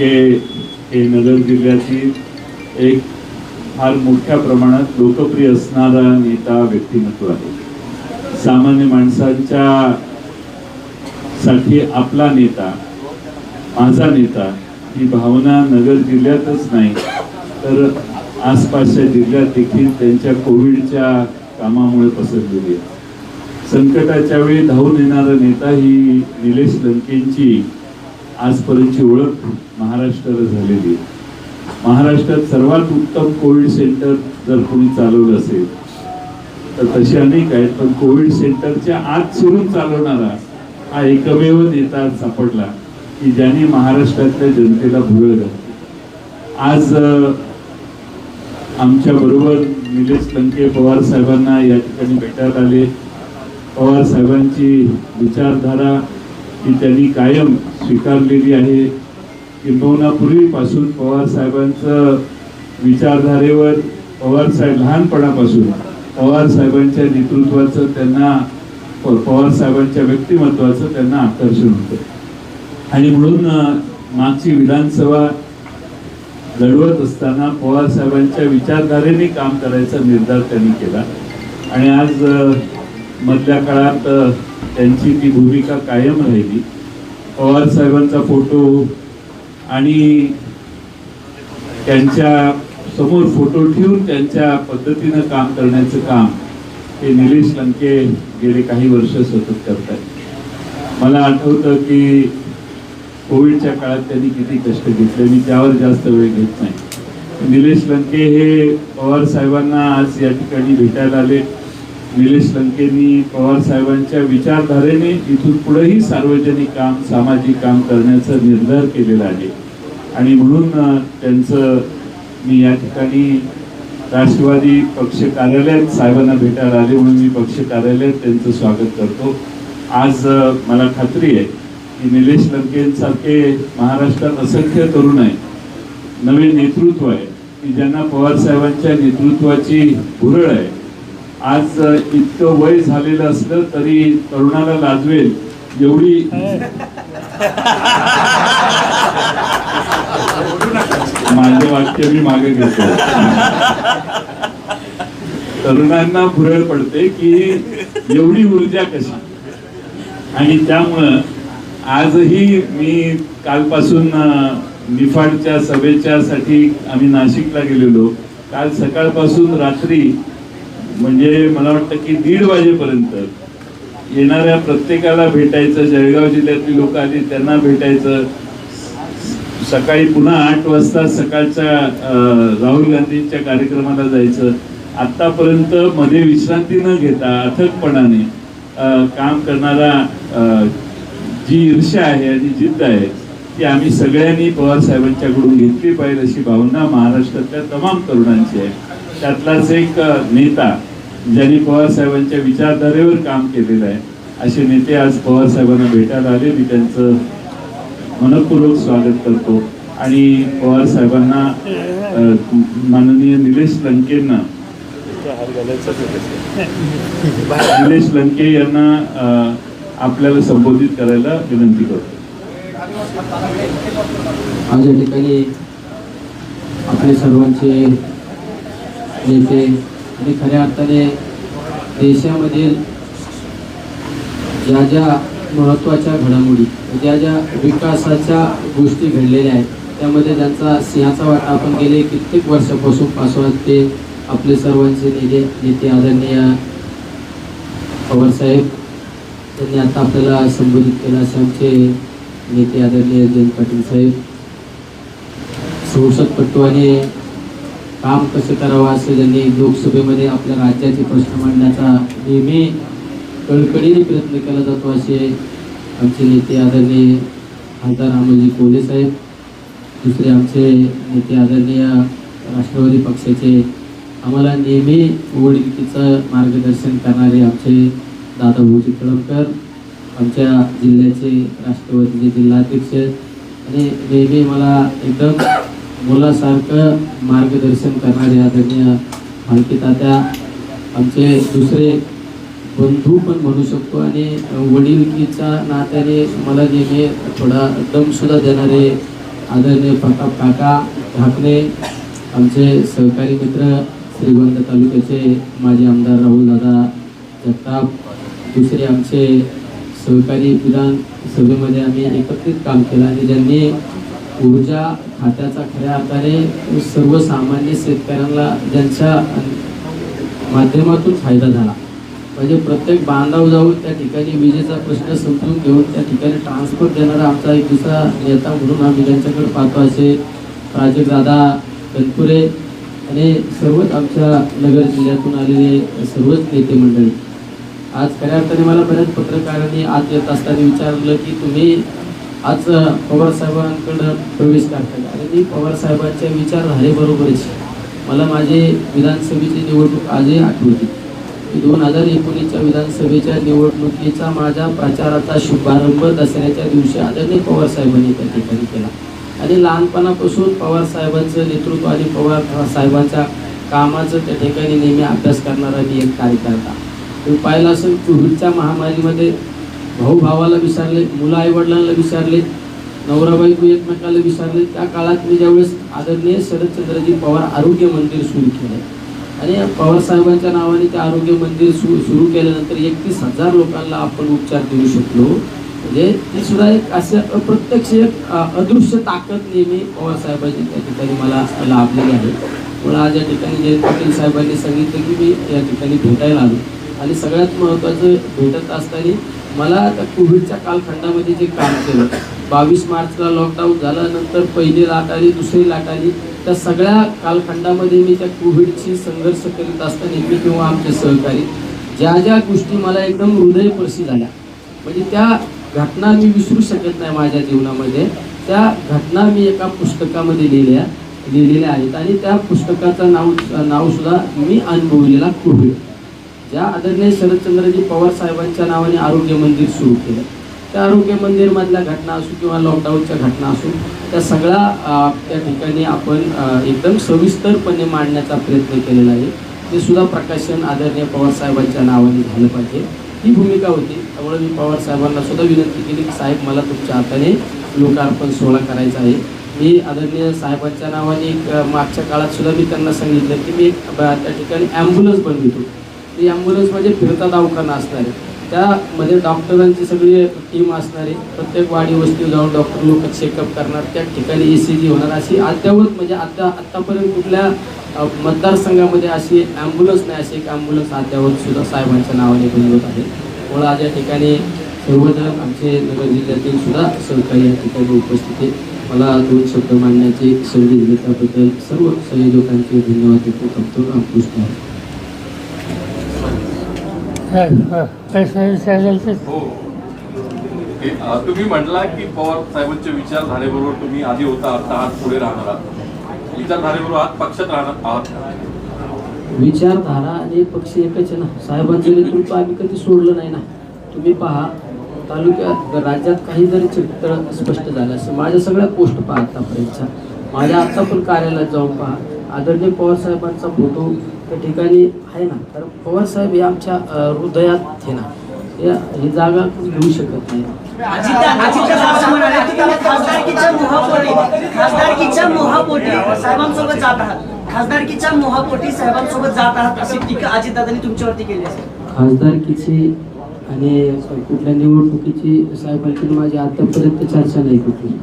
के हे नगर जिल्ह्यातील एक फार मोठ्या प्रमाणात लोकप्रिय असणारा नेता व्यक्तिमत्व आहे. सामान्य माणसांच्या साठी आपला नेता माझा नेता ही भावना नगर जिल्ह्यातच नाही तर आसपासच्या जिल्ह्यात देखील त्यांच्या कोविडच्या कामामुळे पसरलेली आहे. संकटाच्या वेळी धावून येणारा नेता ही निलेश लंकेंची आजपर्यंतची ओळख महाराष्ट्राला झालेली आहे. महाराष्ट्रात सर्वात उत्तम कोविड सेंटर जर कोणी चालवलं असेल तर तसे अनेक आहेत पण कोविड सेंटरच्या आत शिरून चालवणारा हा एकमेव नेता सापडला की ज्यांनी महाराष्ट्रातल्या जनतेला भुरळ आज आमच्या बरोबर निलेश लंके पवार साहेबांना या ठिकाणी भेटायला आले. पवार साहेबांची विचारधारा ही त्यांनी कायम स्वीकारलेली आहे. किंबहुना पूर्वीपासून पवार विचारधारेवर पवार साहेब लहानपणापासून पवार साहेबांच्या नेतृत्वाचं त्यांना पवारसाहेबांच्या पवार साहेबांच्या व्यक्तिमत्वाचं त्यांना आकर्षण होतं. आणि म्हणून मागची विधानसभा लढवत असताना पवार साहेबांच्या विचारधारेने काम करायचा निर्धार त्यांनी केला. आणि आज मधल्या काळात त्यांची ती भूमिका कायम राहिली. पवार साहेबांचा फोटो आणि त्यांच्यासमोर फोटो ठेवून त्यांच्या पद्धतीनं काम करण्याचं काम हे निलेश लंके गेले काही वर्ष सतत करतात. मला आठवतं की कोविडच्या काळात त्यांनी किती कष्ट घेतले मी त्यावर जास्त वेळ घेत नाही. निलेश लंके हे पवार साहेबांना आज या ठिकाणी भेटायला आले निलेश लंकेंनी पवार साहेबांच्या विचारधारेने इथून पुढेही सार्वजनिक काम सामाजिक काम करण्याचा निर्धार केलेला आहे. आणि म्हणून त्यांचं मी या ठिकाणी राष्ट्रवादी पक्ष कार्यालयात साहेबांना भेटायला आले म्हणून मी पक्ष कार्यालयात त्यांचं स्वागत करतो. आज मला खात्री आहे की निलेश लंकेंसारखे महाराष्ट्रात असंख्य तरुण आहे नवे नेतृत्व आहे. की ज्यांना पवार साहेबांच्या नेतृत्वाची भुरळ आहे. आज इतकं वय झालेलं असलं तरी तरुणाला लाजवेल एवढी माझं वाक्य मी मागे घेतो. तरुणांना भुरळ पडते की एवढी ऊर्जा कशी? आणि त्यामुळं आजही मी कालपासून निफाडच्या सभेच्या साठी आम्ही नाशिकला गेलेलो. काल सकाळपासून रात्री म्हणजे मला वाटतं की दीड वाजेपर्यंत येणाऱ्या प्रत्येकाला भेटायचं जळगाव जिल्ह्यातली लोक आली त्यांना भेटायचं. सकाळी पुन्हा आठ वाजता सकाळच्या राहुल गांधींच्या कार्यक्रमाला जायचं. आत्तापर्यंत मध्ये विश्रांती न घेता अथकपणाने काम करणारा जी ईर्ष्या आहे आणि जिद्द आहे ती आम्ही सगळ्यांनी पवार साहेबांच्याकडून घेतली पाहिजे अशी भावना महाराष्ट्रातल्या तमाम तरुणांची आहे. त्यातलाच एक नेता ज्यांनी पवार साहेबांच्या विचारधारेवर काम केलेलं आहे असे नेते आज पवार साहेबांना भेटायला आले. मी त्यांचं मनपूर्वक स्वागत करतो. आणि पवारसाहेबांना माननीय निलेश लंकेंना निलेश लंके यांना आपल्याला संबोधित करायला विनंती करतो. आज या ठिकाणी आपले सर्वांचे नेते आणि खऱ्या अर्थाने देशामधील ज्या ज्या महत्त्वाच्या घडामोडी ज्या ज्या विकासाच्या गोष्टी घडलेल्या आहेत त्यामध्ये ज्यांचा सिंहाचा वाटा आपण गेले कित्येक वर्षापासून पासवात ते आपले सर्वांचे नेते नेते आदरणीय पवारसाहेब त्यांनी आता आपल्याला संबोधित केलं असे आमचे नेते आदरणीय जयंत पाटील साहेब संसदपटूने काम कसं करावं असं त्यांनी लोकसभेमध्ये आपल्या राज्याचे प्रश्न मांडण्याचा नेहमी कळकळीने प्रयत्न केला जातो असे आमचे नेते आदरणीय खासदार रामोजी कोले साहेब दुसरे आमचे नेते आदरणीय राष्ट्रवादी पक्षाचे आम्हाला नेहमी निवडणुकीचं मार्गदर्शन करणारे आमचे दादा भाऊजी कळमकर आमच्या जिल्ह्याचे राष्ट्रवादीचे जिल्हाध्यक्ष आणि नेहमी मला एकदम मुलासारखं मार्गदर्शन करणारे आदरणीय मालकी तात्या आमचे दुसरे बंधू पण म्हणू शकतो आणि वडीलकीच्या नात्याने मला नेहमी थोडा दमसुद्धा देणारे आदरणीय प्रताप काका ढाकणे आमचे सहकारी मित्र श्रीगोंद तालुक्याचे माजी आमदार राहुल दादा जगताप दुसरे आमचे सहकारी विधान सभेमध्ये आम्ही एकत्रित काम केलं आणि ज्यांनी ऊर्जा खात्याचा खऱ्या अर्थाने सर्वसामान्य शेतकऱ्यांना ज्यांच्या माध्यमातून फायदा झाला. म्हणजे प्रत्येक बांधाव जाऊन त्या ठिकाणी विजेचा प्रश्न समजून घेऊन त्या ठिकाणी ट्रान्सपोर्ट देणारा आमचा एक दुसरा नेता म्हणून आम्ही त्यांच्याकडे पाहतो असे प्राजक्तदादा कनपुरे आणि सर्वच आमच्या नगर जिल्ह्यातून आलेले सर्वच नेते मंडळी. आज खऱ्या अर्थाने मला बऱ्याच पत्रकारांनी आज येत असताना विचारलं की तुम्ही आज पवार साहेबांकडं प्रवेश करताय आणि मी पवार साहेबांच्या विचारधारेबरोबरच मला माझे विधानसभेची निवडणूक आजही आठवली की दोन हजार एकोणीसच्या विधानसभेच्या निवडणुकीचा माझ्या प्रचाराचा शुभारंभ दसऱ्याच्या दिवशी आदरणीय पवार साहेबांनी त्या ठिकाणी केला. आणि लहानपणापासून पवार साहेबांचं नेतृत्व आणि पवार साहेबांच्या कामाचं त्या ठिकाणी नेहमी अभ्यास करणारा मी एक कार्यकर्ता. तुम्ही पाहिलं असेल कोविडच्या महामारीमध्ये भाऊ भावाला विचारले मुलं आई वडिलांना विचारले नवरा बायको एकमेकाला विचारले त्या काळात मी ज्यावेळेस आदरणीय शरदचंद्रजी पवार आरोग्य मंदिर सुरू केलं. आणि पवार साहेबांच्या नावाने ते आरोग्य मंदिर सु सुरू केल्यानंतर एकतीस हजार लोकांना आपण उपचार देऊ शकलो. म्हणजे ती सुद्धा एक असं अप्रत्यक्ष एक अदृश्य ताकद नेहमी पवारसाहेबांची त्या ठिकाणी मला लाभलेली आहे. मला आज या ठिकाणी जयंत पाटील साहेबांनी सांगितलं की मी या ठिकाणी भेटायला आलो. आणि सगळ्यात महत्त्वाचं भेटत असताना मला त्या कोविडच्या कालखंडामध्ये जे काम केलं बावीस मार्चला लॉकडाऊन झाल्यानंतर पहिली लाट आली दुसरी लाट आली त्या सगळ्या कालखंडामध्ये मी त्या कोविडशी संघर्ष करीत असताना मी किंवा आमचे सहकारी ज्या ज्या गोष्टी मला एकदम हृदयपर्शी झाल्या म्हणजे त्या घटना मी विसरू शकत नाही माझ्या जीवनामध्ये. त्या घटना मी एका पुस्तकामध्ये लिहिल्या लिहिलेल्या आहेत आणि त्या पुस्तकाचं नाव नावसुद्धा मी अनुभवलेला कोविड. ज्या आदरणीय शरदचंद्रजी पवार साहेबांच्या नावाने आरोग्य मंदिर सुरू केलं. त्या आरोग्य मंदिरमधल्या घटना असू किंवा लॉकडाऊनच्या घटना असो त्या सगळ्या त्या ठिकाणी आपण एकदम सविस्तरपणे मांडण्याचा प्रयत्न केलेला आहे. ते सुद्धा प्रकाशन आदरणीय पवार साहेबांच्या नावाने झालं पाहिजे. ही भूमिका होती. त्यामुळे मी पवार साहेबांना सुद्धा विनंती केली की साहेब मला तुमच्या हाताने लोकार्पण सोहळा करायचा आहे. मी आदरणीय साहेबांच्या नावाने एक मागच्या काळात सुद्धा मी त्यांना सांगितलं की मी त्या ठिकाणी ॲम्ब्युलन्स बनवितो. ती ॲम्ब्युलन्स म्हणजे फिरता दवाखाना असणार आहे. त्यामध्ये डॉक्टरांची सगळी टीम असणार आहे. प्रत्येक वाडी वस्ती जाऊन डॉक्टर लोक चेकअप करणार. त्या ठिकाणी ए सी जी होणार. अशी अद्यावत म्हणजे आता आत्तापर्यंत कुठल्या मतदारसंघामध्ये अशी ॲम्ब्युलन्स नाही अशी एक ॲम्ब्युलन्स अद्यावत सुद्धा साहेबांच्या नावाने बनवत आहे. त्यामुळे आज या ठिकाणी सर्वजण आमचे नगर जिल्ह्यातील सुद्धा सहकारी या ठिकाणी उपस्थित आहे मला दोन शब्द मांडण्याची संधी दिली त्याबद्दल सर्व संयोजकांचे धन्यवाद देतो. डॉक्टर रामकृष्ण. हो हे, तुम्ही म्हटला की पवार साहेबांच्या विचारधारेबरोबर तुम्ही आधी होता आता आज पुढे राहणार आहात. विचारधारेबरोबर आज पक्षात राहणार आहात विचारधारा आणि पक्ष एकच आहे ना. साहेबांचं नेतृत्व आम्ही कधी सोडलं नाही ना. तुम्ही पहा तालुक्यात राज्यात काही जरी चित्र स्पष्ट झालं असं माझ्या सगळ्या पोस्ट पहा आतापर्यंतच्या. माझ्या आत्ता पण कार्यालयात जाऊन पहा. आदरणीय पवार साहेबांचा फोटो त्या ठिकाणी आहे ना. तर पवार साहेब हे आमच्या हृदयात आहे ना. या- ही जागा कोणी घेऊ शकत नाही. खासदारकीच्या मोहापोटी खासदारकीच्या मोहापोटी साहेबांसोबत जात आहात. खासदारकीच्या मोहापोटी साहेबांसोबत जात आहात अशी टीका अजितदादांनी तुमच्यावरती केली असेल. खासदारकीची आणि कुठल्या निवडणुकीची साहेबांची माझी आतापर्यंत चर्चा नाही कुठली.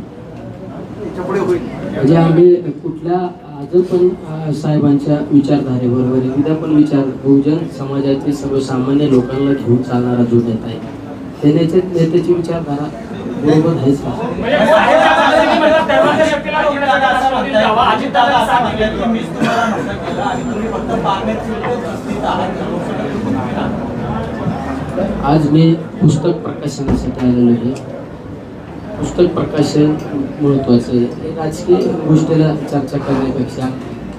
म्हणजे आम्ही कुठल्या आज पण साहेबांच्या विचारधारेबरोबर. उद्या पण विचार बहुजन समाजाचे सर्वसामान्य लोकांना घेऊन चालणारा जो नेता आहे त्या नेते नेत्याची विचारधारा बरोबर आहेच का? आज मी पुस्तक प्रकाशनासाठी आलेलो आहे. पुस्तक प्रकाशन महत्त्वाचं आहे. राजकीय गोष्टीला चर्चा करण्यापेक्षा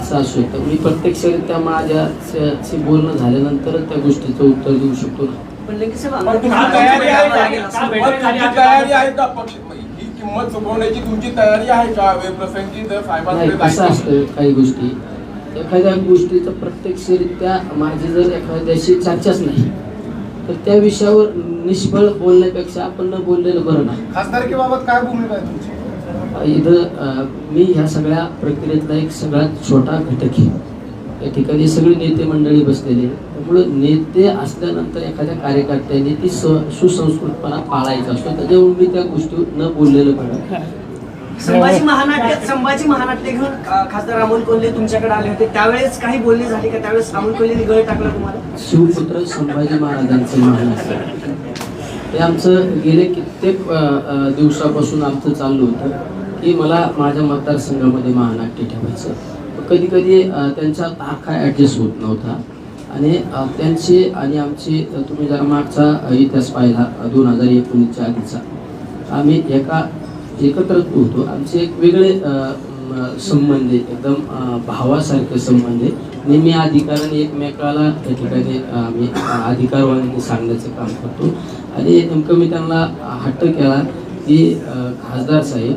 असं असू शकतं. मी प्रत्यक्षरित्या माझ्याशी बोलणं झाल्यानंतरच त्या गोष्टीचं उत्तर देऊ शकतो ना. पण लंके साहेब पण तुमची आम्हाला तयारी आहे भेटावं लागेल का? असं. पण तुमची तयारी आहे का? पक्ष ही किंमत चुकवण्याची तुमची तयारी आहे का? वेळप्रसंगी जर नाही साहेबांकडे कसं जायचं असतं काही गोष्टी. एखाद्या गोष्टीचं प्रत्यक्षरित्या माझी जर एखाद्याशी चर्चाच नाही तर त्या विषयावर निष्फळ बोलण्यापेक्षा आपण न बोललेलं बरं ना खासदारकीबाबत काय भूमिका आहे तुमची? इथं मी ह्या सगळ्या प्रक्रियेतला एक सगळ्यात छोटा घटक आहे. या ठिकाणी सगळे नेते मंडळी बसलेले. त्यामुळं नेते असल्यानंतर एखाद्या कार्यकर्त्याने ती स सुसंस्कृतपणा पाळायचा असतो. त्याच्यावर मी त्या गोष्टी न बोललेलं बरं संभाजी महानाट्य संभाजी महानाट्य घेऊन खासदार अमोल कोल्हे तुमच्याकडे आले होते. त्यावेळेस काही बोलणी झाली का? त्यावेळेस अमोल कोल्हेने गळ टाकला तुम्हाला? शिवपुत्र संभाजी महाराजांचं महानाट्य. ते आमचं गेले कित्येक दिवसापासून आमचं चाललं होतं. की मला माझ्या मतदारसंघामध्ये महानाट्य ठेवायचं कधी कधी त्यांचा तारखा ॲडजस्ट होत नव्हता. आणि त्यांचे त्यांची आणि आमची तुम्ही जर मागचा इतिहास पाहिला दोन हजार एकोणीसच्या आधीचा. आम्ही एका एकत्र होतो. आमचे एक वेगळे संबंध आहे. एकदम भावासारखे संबंध आहे. नेहमी अधिकाराने एकमेकाला त्या ठिकाणी आम्ही अधिकारवाणी सांगण्याचं काम करतो. आणि नेमकं मी त्यांना हट्ट केला की खासदार साहेब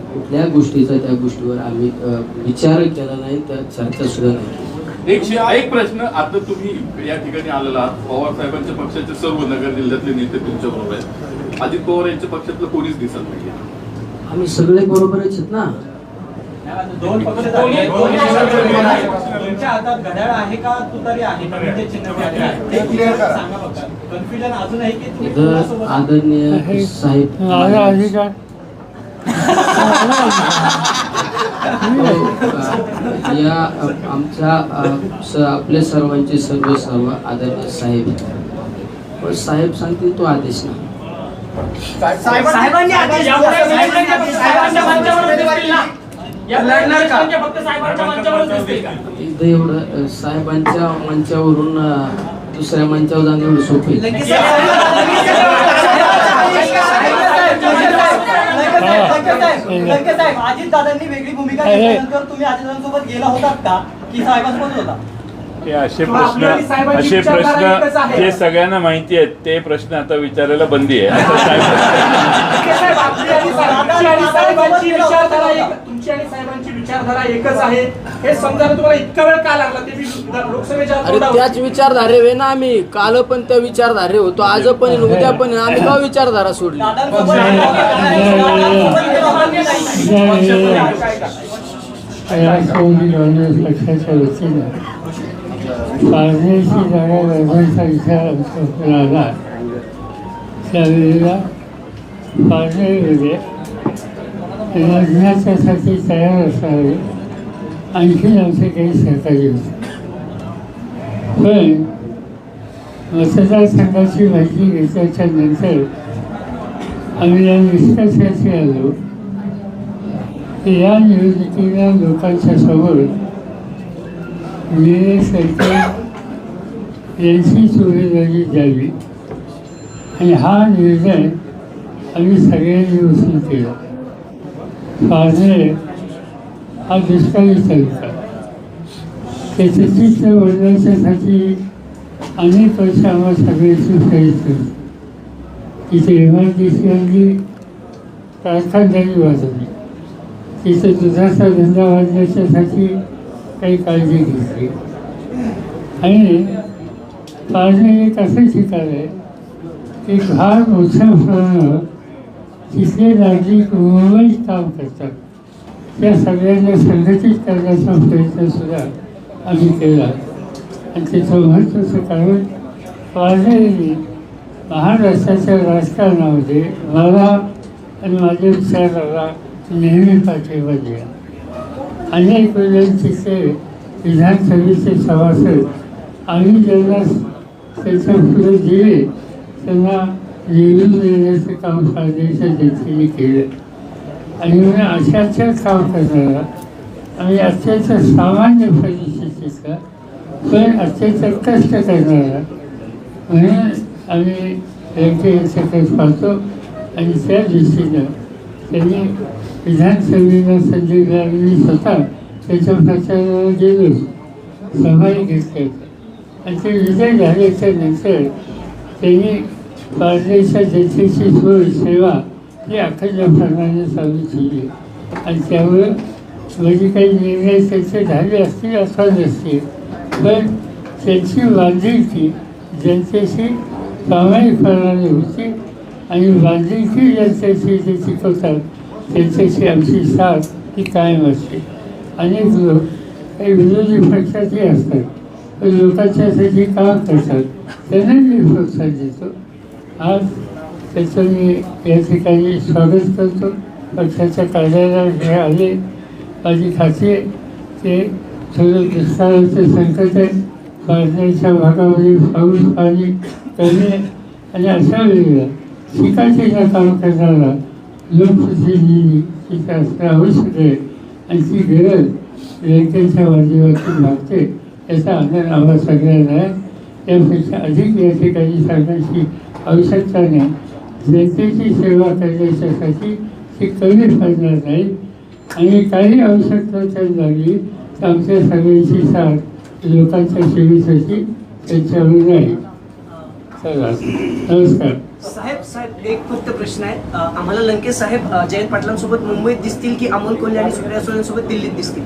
कुठल्या गोष्टीचा त्या गोष्टीवर आम्ही विचार केला नाही त्या चर्चा सुद्धा नाही एक एक प्रश्न आता तुम्ही या ठिकाणी आलेला पवार साहेबांच्या पक्षाचे सर्व नगर जिल्ह्यातले नेते तुमच्या बरोबर आहेत. अजित पवार यांच्या पक्षातलं कोणीच दिसत नाहीये. आम्ही सगळे बरोबरच आहेत ना? दोन पक्ष दोन्ही- दोन्ही पक्षाचे तुमच्या हातात घड्याळ आहे का? तुतारी आहे का? म्हणजे चिन्ह काय आहे? ते clear करा. सांगा फक्त. कन्फ्युजन अजून आहे की तुम्ही इथं कोणासोबत- आदरणीय साहेब या अ, आमच्या अ, स- आपले सर्वांचे सर्व सर्व आदरणीय साहेब. पण साहेब सांगतील तो आदेश नाही. साहेबांनी आदेश साहेबांच्या ना? यापुढे लढणार का? म्हणजे फक्त साहेबांच्या मंचावरच दिसतील का? इथं एवढं अ, साहेबांच्या मंचावरून दुसऱ्या मंचावर जाणं एवढं सोपे साहेब- अजित दादांनी वेगळी भूमिका घेतल्यानंतर तुम्ही अजितांसोबत गेला होतात का? की साहेबांसोबत होता? हे असे प्रश्न असे प्रश्न. जे सगळ्यांना माहिती आहेत ते प्रश्न आता विचारायला बंदी आहे असं साहेब लंके साहेब, आपली आणि साहेबांची आणि साहेबांची विचारधारा एक- तुमची आणि साहेबांची विचारधारा एकच आहे हे समजायला तुम्हाला इतका वेळ का लागला ते मी लोकसभेच्या अरे त्याच विचारधारे वे ना आम्ही काल पण त्या विचारधारे होतो आज पण आहे, उद्या पण आहे. आम्ही का विचारधारा सोडली पारनेरची जागा लढवायचा विचार आमच्या पुढे आला त्यावेळेला पारनेरमध्ये लग्नाच्यासाठी तयार असावे आणखी आमचे काही सहकारी होते पण मतदारसंघाची माहिती घेतल्याच्या नंतर आम्ही या निष्कर्षाशी आलो की या निवडणुकीला लोकांच्या समोर निलेश सरकार यांची सुविधाची द्यावी आणि हा निर्णय आम्ही सगळ्यांनी उचलून केला. पारनेर हा दुष्काळी तालुका त्याचे चित्र वळण्याच्यासाठी अनेक वर्ष आम्हाला सगळ्यांची प्रयत्न तिथे इथे इमारतीची आणली कारखानदारी वाजवली. तिथे दुधाचा धंदा वाढण्याच्यासाठी काही काळजी घेतली. आणि काळजी एक असं ठिकाण आहे की फार मोठ्या प्रमाणावर तिथले नागरिक मुंबईत काम करतात. त्या सगळ्यांना संघटित करण्याचा प्रयत्नसुद्धा आम्ही केला. आणि त्याचं महत्त्वाचं कारण पारनेरी महाराष्ट्राच्या राजकारणामध्ये मला आणि माझ्या विचाराला नेहमी पाठिंबा दिला अनेक वेळेस विधानसभेचे सभासद आम्ही ज्यांना त्याच्या पुढे दिले त्यांना निवडून देण्याचं काम फायद्याच्या जनतेने केलं. आणि म्हणून अशाच्या काम करणारा आणि अत्यंत सामान्य परिस्थितीचा पण अत्यंत कष्ट करणारा म्हणून आम्ही व्यंकय्याच्याकडे पाहतो आणि त्या दृष्टीनं त्यांनी विधानसभेला संधी मिळालेली स्वतः त्याच्या प्रचाराला गेलो. सहभागी घेतले. आणि ते विजय झाल्याच्यानंतर त्यांनी परदेशात जनतेची सोय सेवा ही अखंडपणाने चालू केली आणि त्यामुळे म्हणजे काही निर्णय त्यांचे झाले असतील अथवा नसतील पण त्यांची बांधिलकी जनतेशी प्रामाणिकपणाने होती आणि बांधिलकी जनतेची जे शिकवतात त्यांच्याशी आमची साथ ही कायम असते अनेक लोक काही विरोधी पक्षातही असतात पण लोकांच्यासाठी काम करतात त्यांना मी प्रोत्साहन देतो. आज त्याचं मी या ठिकाणी स्वागत करतो. पक्षाच्या कार्यालयात हे आले. माझी खात्री ते थोडं दुष्काळाचं संकट आहे. पाण्याच्या भागामध्ये पाऊस पाणी करणे आणि अशा वेळेला शिकायचे काम करणारा लोकप्रतिनिधी ही असणं आवश्यक आहे आणि ती गरज बँकेच्या माध्यमातून भागते याचा आदर आम्हाला सगळ्यांना आहे. त्यापेक्षा अधिक या ठिकाणी सांगण्याची आवश्यकता नाही. जनतेची सेवा करण्याच्यासाठी ती कमी पडणार नाही. आणि काही आवश्यकता जर लागली तर आमच्या सगळ्यांची साथ लोकांच्या सेवेसाठी त्यांच्यावर आहे. चला नमस्कार. साहेब साहेब एक फक्त प्रश्न आहे. आम्हाला लंकेश साहेब जयंत पाटलांसोबत मुंबईत दिसतील की अमोल कोल्हे आणि सुप्रिया सुळेंसोबत दिल्लीत दिसतील?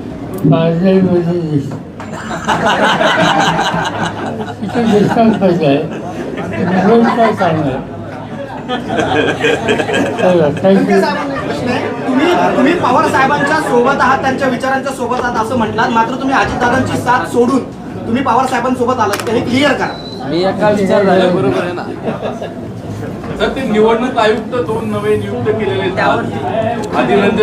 पाहिजे काय तुम्ही तुम्ही पवार साहेबांच्या सोबत आहात त्यांच्या विचारांच्या सोबत आहात असं म्हटलात मात्र तुम्ही अजितदादांची साथ सोडून तुम्ही पवार साहेबांसोबत आलात. हे क्लिअर करा. मी एका विचार झाला बरोबर आहे ना? सर ते निवडणूक आयुक्त दोन नवे नियुक्त केलेले आहेत. आदिरंजन